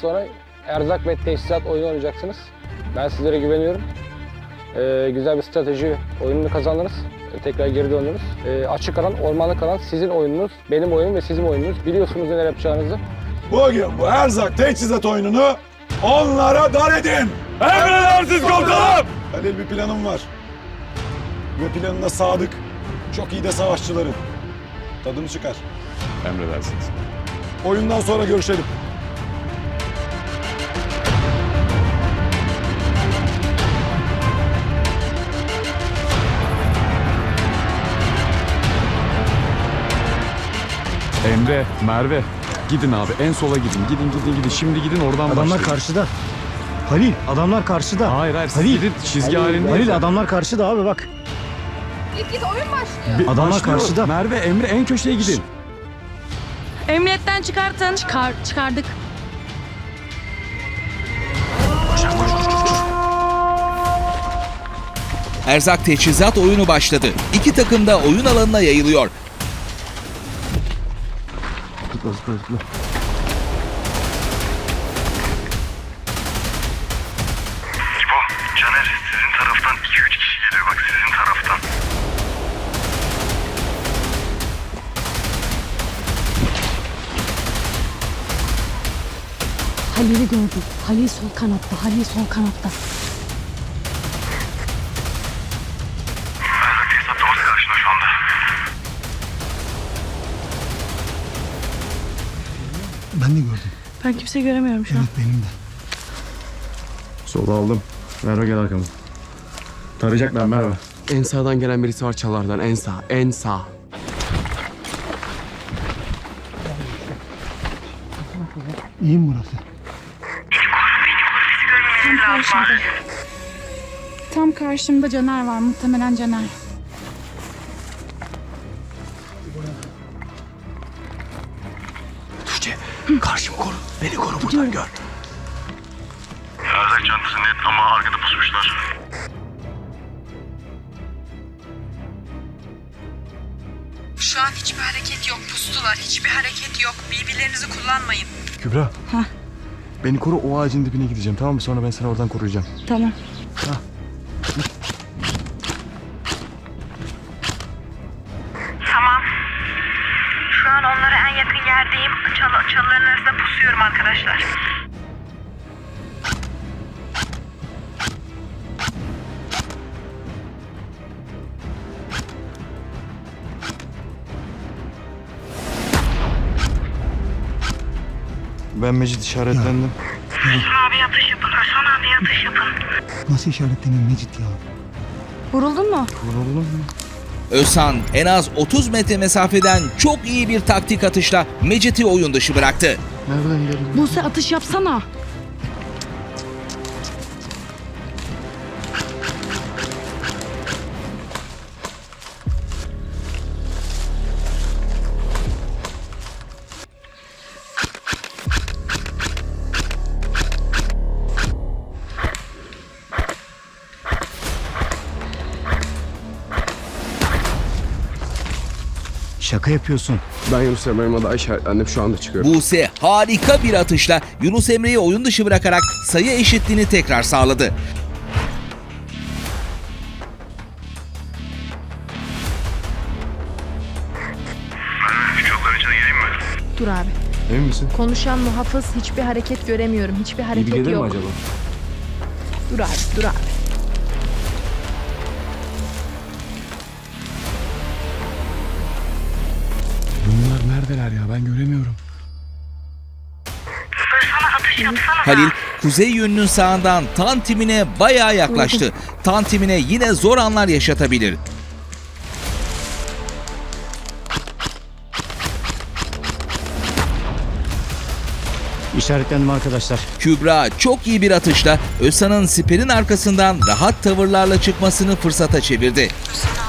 Sonra erzak ve tesisat oyunu oynayacaksınız. Ben sizlere güveniyorum. Ee, güzel bir strateji oyununu kazandınız. Ee, tekrar geri döndünüz. Ee, açık alan, ormanlık alan sizin oyununuz, benim oyunum ve sizin oyununuz. Biliyorsunuz neler yapacağınızı. Bugün bu erzak teçhizat oyununu onlara dar edin. Emredersiniz komutanım. Halil bir planım var. Ve planına sadık. Çok iyi de savaşçıları. Tadını çıkar. Emredersiniz. Oyundan sonra görüşelim. Emre, Merve. Gidin abi en sola gidin. Gidin gidin gidin. Şimdi gidin oradan Adamlar başlayın. karşıda. Halil adamlar karşıda. Hayır hayır siz Halil. gidin çizgi halinde. Halil adamlar karşıda abi bak. Git git oyun başlıyor. Bir- Adamlar başlıyor. karşıda. Merve, Emre en köşeye gidin. Emniyetten çıkartın. Çıkar, çıkardık. Erzak teçhizat oyunu başladı. İki takım da oyun alanına yayılıyor. Zıpla zıpla. İbo, Caner sizin taraftan 2-3 kişi geliyor bak sizin taraftan. Halil'i gördüm. Halil sol kanatta. Halil sol kanatta. Ben de gördüm. Ben kimseyi göremiyorum şu an. benim de. Sola aldım. Merve gel arkama. Tarayacaklar Merve. En sağdan gelen birisi var çalardan. En sağ, en sağ. İyi mi burası? Tam karşımda. Tam karşımda Caner var. Muhtemelen Caner. Karşımı koru. Beni koru buradan gör. Erzak çantası net ama arkada pusmuşlar. Şu an hiçbir hareket yok. Pustular. Hiçbir hareket yok. Birbirlerinizi kullanmayın. Kübra. Beni koru o ağacın dibine gideceğim tamam mı? Sonra ben seni oradan koruyacağım. Tamam. Tamam. Ben Mecit işaretlendim. Özhan abi atış yapın. Özhan abi atış yapın. Nasıl işaretleniyor Mecit ya? Vuruldun mu? Özhan en az 30 metre mesafeden çok iyi bir taktik atışla Mecit'i oyun dışı bıraktı. Nereden geldin? Buse atış yapsana. Şaka yapıyorsun. Ben Yunus Emre'ye daha işaretlendim. Şu anda çıkıyorum. Buse harika bir atışla Yunus Emre'yi oyun dışı bırakarak sayı eşitliğini tekrar sağladı. Dur abi. Emin misin? Konuşan muhafız hiçbir hareket göremiyorum. Hiçbir İyi hareket gelir mi yok. acaba? Dur abi dur abi. Bunlar neredeler ya ben göremiyorum. Özhan'a atış yapsana. Halil kuzey yönünün sağından tan timine bayağı yaklaştı. Tan timine yine zor anlar yaşatabilir. İşaretlendim arkadaşlar. Kübra çok iyi bir atışla Özhan'ın siperin arkasından rahat tavırlarla çıkmasını fırsata çevirdi. Özhan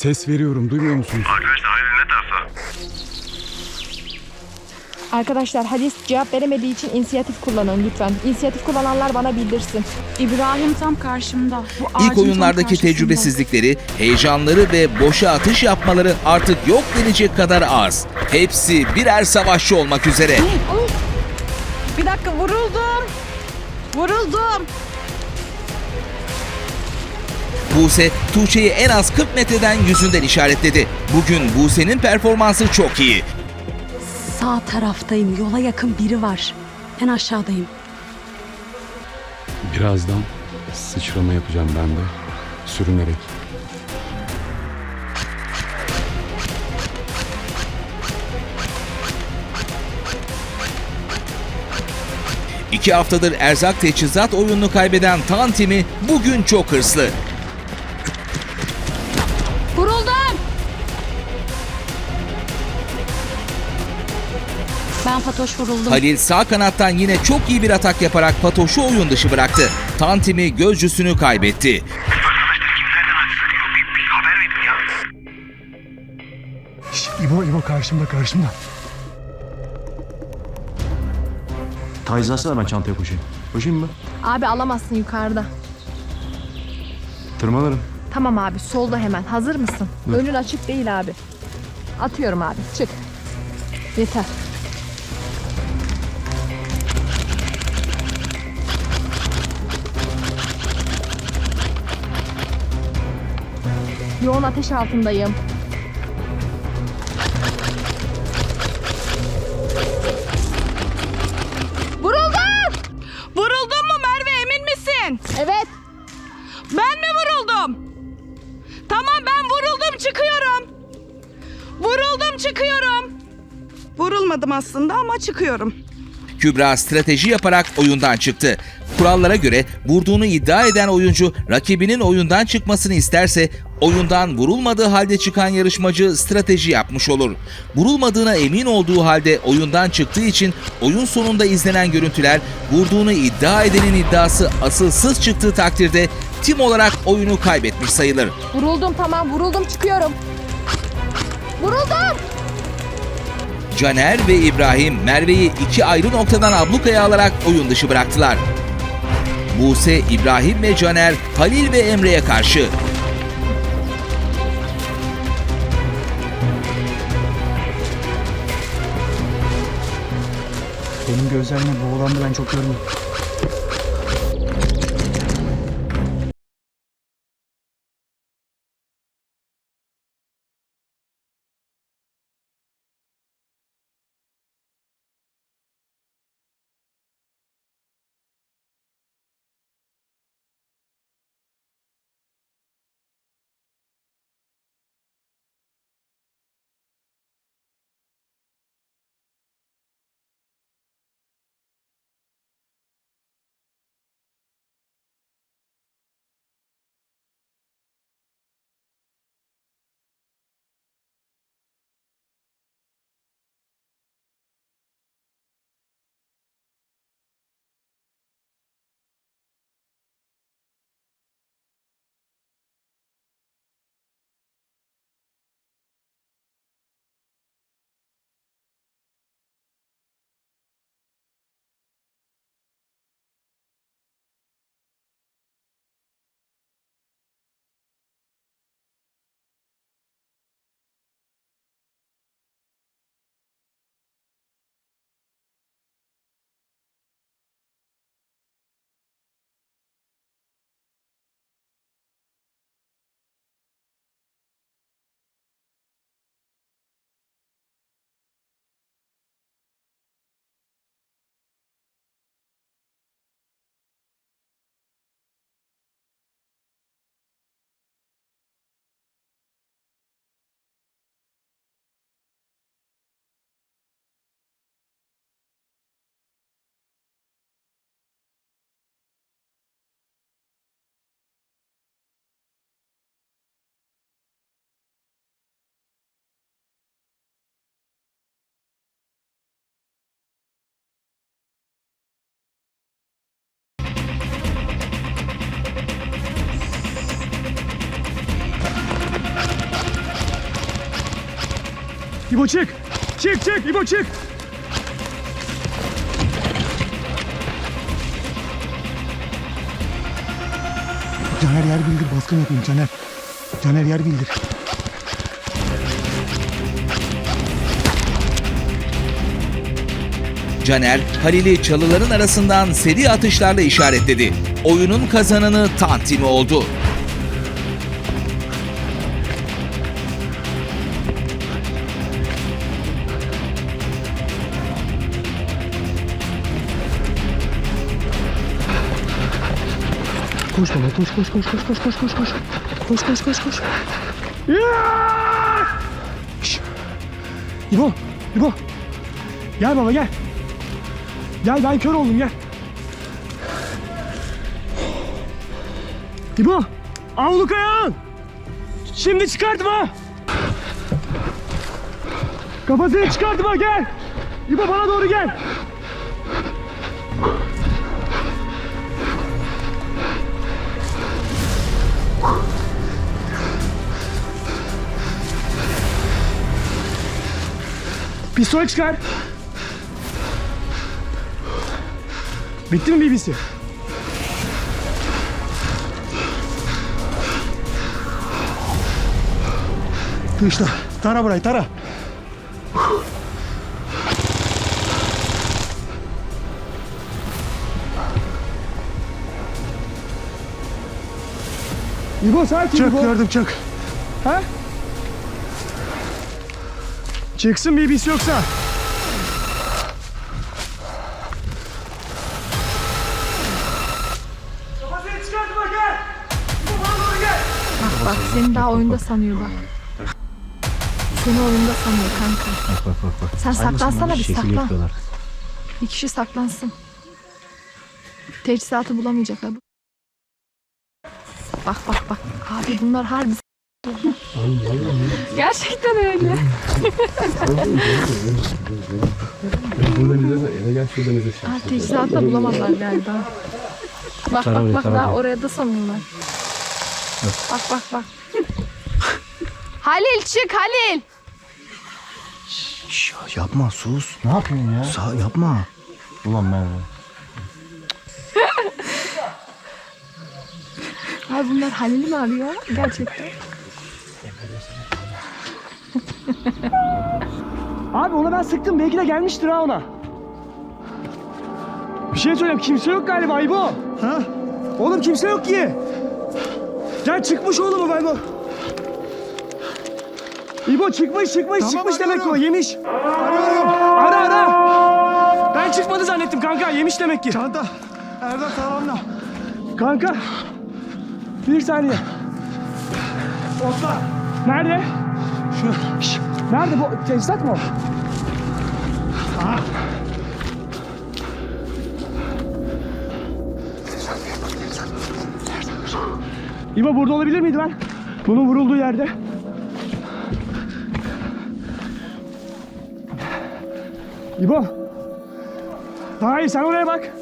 Ses veriyorum duymuyor musunuz? Arkadaşlar Halil ne tarafta? Arkadaşlar Halis cevap veremediği için inisiyatif kullanın lütfen. İnisiyatif kullananlar bana bildirsin. İbrahim tam karşımda. Bu İlk ağacın tam oyunlardaki karşısında. tecrübesizlikleri, heyecanları ve boşa atış yapmaları artık yok denecek kadar az. Hepsi birer savaşçı olmak üzere. Bir dakika vuruldum. Vuruldum. Buse, Tuğçe'yi en az 40 metreden yüzünden işaretledi. Bugün Buse'nin performansı çok iyi. Sağ taraftayım. Yola yakın biri var. En aşağıdayım. Birazdan sıçrama yapacağım ben de. Sürünerek. İki haftadır erzak teçhizat oyununu kaybeden Tan Timi bugün çok hırslı. Ben Fatoş vuruldum. Halil sağ kanattan yine çok iyi bir atak yaparak Fatoş'u oyun dışı bıraktı. Tan Timi gözcüsünü kaybetti. Şş, İbo, İbo karşımda, karşımda. Tayiz alsana ben çantaya koşayım. Koşayım mı? Abi alamazsın yukarıda. Tırmanırım. Tamam abi solda hemen. Hazır mısın? Önün açık değil abi. Atıyorum abi. Çık. Yeter. Yoğun ateş altındayım. Vuruldum! Vuruldun mu Merve emin misin? Evet. Ben mi vuruldum? Tamam ben vuruldum çıkıyorum. Vuruldum çıkıyorum. Vurulmadım aslında ama çıkıyorum. Kübra strateji yaparak oyundan çıktı. Kurallara göre vurduğunu iddia eden oyuncu rakibinin oyundan çıkmasını isterse oyundan vurulmadığı halde çıkan yarışmacı strateji yapmış olur. Vurulmadığına emin olduğu halde oyundan çıktığı için oyun sonunda izlenen görüntüler vurduğunu iddia edenin iddiası asılsız çıktığı takdirde tim olarak oyunu kaybetmiş sayılır. Vuruldum tamam vuruldum çıkıyorum. Vuruldum. Caner ve İbrahim Merve'yi iki ayrı noktadan ablukaya alarak oyun dışı bıraktılar. Buse, İbrahim ve Caner Halil ve Emre'ye karşı. Benim gözlerime boğulandı ben çok görmedim. İbo çık. Çık çık İbo çık. Caner yer bildir baskın yapayım Caner. Caner yer bildir. Caner, Halil'i çalıların arasından seri atışlarla işaretledi. Oyunun kazananı Tantini oldu. Koş baba koş koş koş koş koş koş koş koş. Koş koş koş koş. Ya! Şş. İbo, İbo. Gel baba gel. Gel ben kör oldum gel. İbo, avluk ayağın. Şimdi çıkartma. Kafasını çıkartma gel. İbo bana doğru gel. Pistol çıkar. Bitti mi BBC? Dışta. Tara burayı tara. İbo sakin Çık İbo. gördüm çık. Ha? Çıksın BBC yoksa. Bak bak seni daha oyunda sanıyor bak. Seni oyunda sanıyor kanka. Bak bak bak. bak. Sen saklansana bir saklan. Bir kişi saklansın. Teçhizatı bulamayacak abi. Bak bak bak. Abi bunlar harbi Gerçekten öyle. Ha, teçhizatı da bulamazlar galiba. Bak bak bak daha oraya da sanıyorlar. Bak bak bak. Halil çık Halil. Şş, yapma sus. Ne yapıyorsun ya? Sa yapma. Ulan Merve. Abi bunlar Halil'i mi arıyor? Gerçekten. Abi ona ben sıktım belki de gelmiştir ha ona. Bir şey söyleyeyim kimse yok galiba İbo. Ha? Oğlum kimse yok ki. Gel çıkmış oğlum o bu. İbo çıkmış çıkmış çıkmış demek ki o yemiş. Arıyorum. Ara ara. Ben çıkmadı zannettim kanka yemiş demek ki. Çanta. Erdem sağlamla. Kanka. Bir saniye. Osman. Nerede? Şu. Nerede bu? Teçhizat mı o? İbo burada olabilir miydi lan? Bunun vurulduğu yerde. İbo. Hayır sen oraya bak.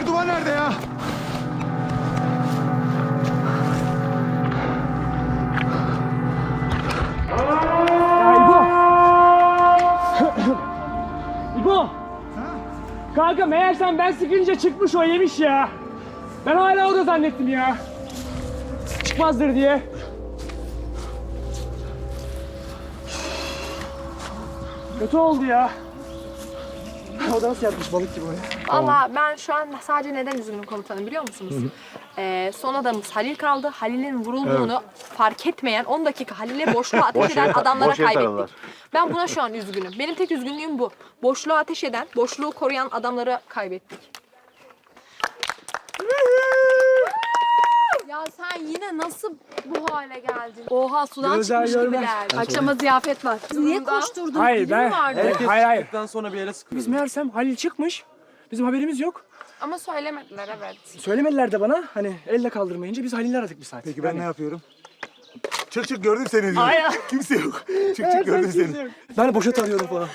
Bir duvar nerede ya? Ya İbo! İbo! Kanka meğersem ben sıkınca çıkmış o yemiş ya. Ben hala o da zannettim ya. Çıkmazdır diye. Kötü oldu ya. O yapmış balık gibi oraya? Valla ben şu an sadece neden üzgünüm komutanım biliyor musunuz? Ee, son adamımız Halil kaldı. Halil'in vurulduğunu fark etmeyen 10 dakika Halil'e boşluğa ateş eden adamlara kaybettik. Ben buna şu an üzgünüm. Benim tek üzgünlüğüm bu. Boşluğa ateş eden, boşluğu koruyan adamları kaybettik. Ya sen yine nasıl bu hale geldin? Oha sudan Gözler çıkmış görmez. gibiler. Akşama ziyafet var. Niye koşturdun? Hayır ben... mi vardı? hayır hayır. sonra bir yere Biz meğersem Halil çıkmış. Bizim haberimiz yok. Ama söylemediler evet. Söylemediler de bana hani elle kaldırmayınca biz Halil'i aradık bir saat. Peki ben ne yapıyorum? Çık çık gördüm seni diyor. Kimse yok. Çık çık gördüm seni. Ben boşa tarıyorum falan.